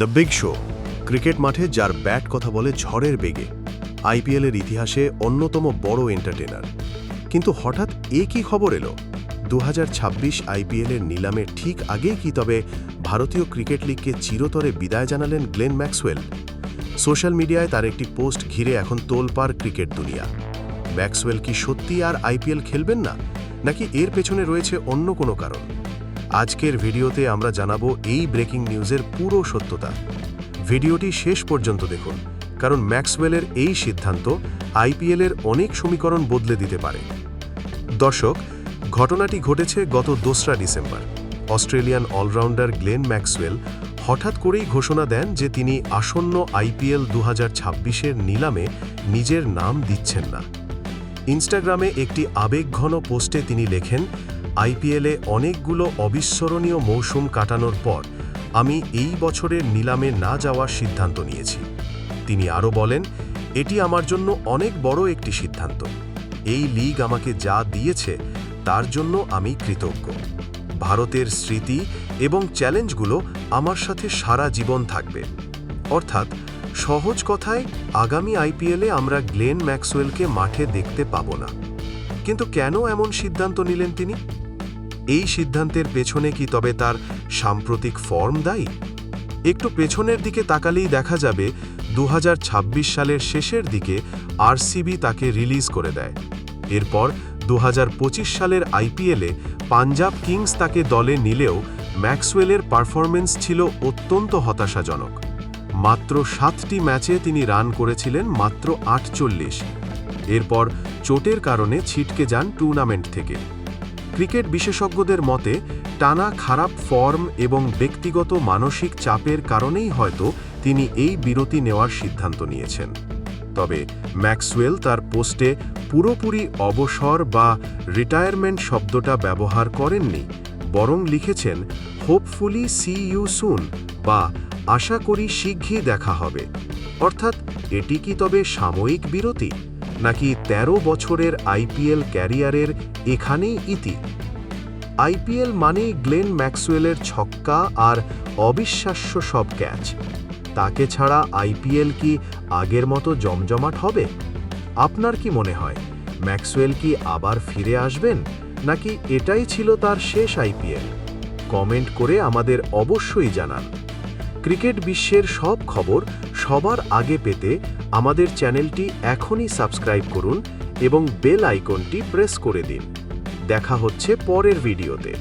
The big show, cricket মাঠে যার bat কথা বলে ঝড়ের বেগে আইপিএলের ইতিহাসে অন্যতম বড় এন্টারটেনার কিন্তু হঠাৎ এ কি খবর এলো? দু হাজার ছাব্বিশ আইপিএলের নিলামের ঠিক আগেই কি তবে ভারতীয় ক্রিকেট লিগকে চিরতরে বিদায় জানালেন গ্লেন ম্যাক্সওয়েল? সোশ্যাল মিডিয়ায় তার একটি পোস্ট ঘিরে এখন তোলপাড় ক্রিকেট দুনিয়া। ম্যাক্সওয়েল কি সত্যি আর আইপিএল খেলবেন না? নাকি এর পেছনে রয়েছে অন্য কোনো কারণ? আজকের ভিডিওতে আমরা জানাব এই ব্রেকিং নিউজের পুরো সত্যতা। ভিডিওটি শেষ পর্যন্ত দেখুন, কারণ ম্যাক্সওয়েলের এই সিদ্ধান্ত আইপিএলের অনেক সমীকরণ বদলে দিতে পারে। দর্শক, ঘটনাটি ঘটেছে গত দোসরা December. Australian allrounder Glenn Maxwell হঠাৎ করেই ঘোষণা দেন যে তিনি আসন্ন আইপিএল দু হাজার নিলামে নিজের নাম দিচ্ছেন না। ইনস্টাগ্রামে একটি আবেগঘন পোস্টে তিনি লেখেন আইপিএলে অনেকগুলো অবিস্মরণীয় মৌসুম কাটানোর পর আমি এই বছরের নিলামে না যাওয়ার সিদ্ধান্ত নিয়েছি। তিনি আরও বলেন, এটি আমার জন্য অনেক বড় একটি সিদ্ধান্ত। এই লিগ আমাকে যা দিয়েছে, তার জন্য আমি কৃতজ্ঞ। ভারতের স্মৃতি এবং চ্যালেঞ্জগুলো আমার সাথে সারা জীবন থাকবে। অর্থাৎ, সহজ কথায়, আগামী আইপিএলে আমরা গ্লেন ম্যাক্সওয়েলকে মাঠে দেখতে পাব না। কিন্তু কেন এমন সিদ্ধান্ত নিলেন তিনি? এই সিদ্ধান্তের পেছনে কি তবে তার সাম্প্রতিক ফর্ম দায়ী? একটু পেছনের দিকে তাকালেই দেখা যাবে দু হাজার ছাব্বিশ সালের শেষের দিকে আরসিবি তাকে রিলিজ করে দেয়। এরপর দু হাজার পঁচিশ সালের আইপিএলে পাঞ্জাব কিংস তাকে দলে নিলেও ম্যাক্সওয়েলের পারফরমেন্স ছিল অত্যন্ত হতাশাজনক। মাত্র সাতটি ম্যাচে তিনি রান করেছিলেন মাত্র আটচল্লিশ। এরপর চোটের কারণে ছিটকে যান টুর্নামেন্ট থেকে। ক্রিকেট বিশেষজ্ঞদের মতে, টানা খারাপ ফর্ম এবং ব্যক্তিগত মানসিক চাপের কারণেই হয়তো তিনি এই বিরতি নেওয়ার সিদ্ধান্ত নিয়েছেন। তবে ম্যাক্সওয়েল তার পোস্টে পুরোপুরি অবসর বা রিটায়ারমেন্ট শব্দটা ব্যবহার করেননি, বরং লিখেছেন, হোপফুলি সি ইউ সুন বা আশা করি শীঘ্রই দেখা হবে। অর্থাৎ, এটি কি তবে সাময়িক বিরতি? নাকি ১৩ বছরের আইপিএল ক্যারিয়ারের এখানেই ইতি? আইপিএল মানেই গ্লেন ম্যাক্সওয়েলের ছক্কা আর অবিশ্বাস্য সব ক্যাচ। তাকে ছাড়া আইপিএল কি আগের মতো জমজমাট হবে? আপনার কি মনে হয়, ম্যাক্সওয়েল কি আবার ফিরে আসবেন, নাকি এটাই ছিল তার শেষ আইপিএল? কমেন্ট করে আমাদের অবশ্যই জানান। ক্রিকেট বিশ্বের সব খবর সবার আগে পেতে আমাদের চ্যানেলটি এখনই সাবস্ক্রাইব করুন এবং বেল আইকনটি প্রেস করে দিন। দেখা হচ্ছে পরের ভিডিওতে।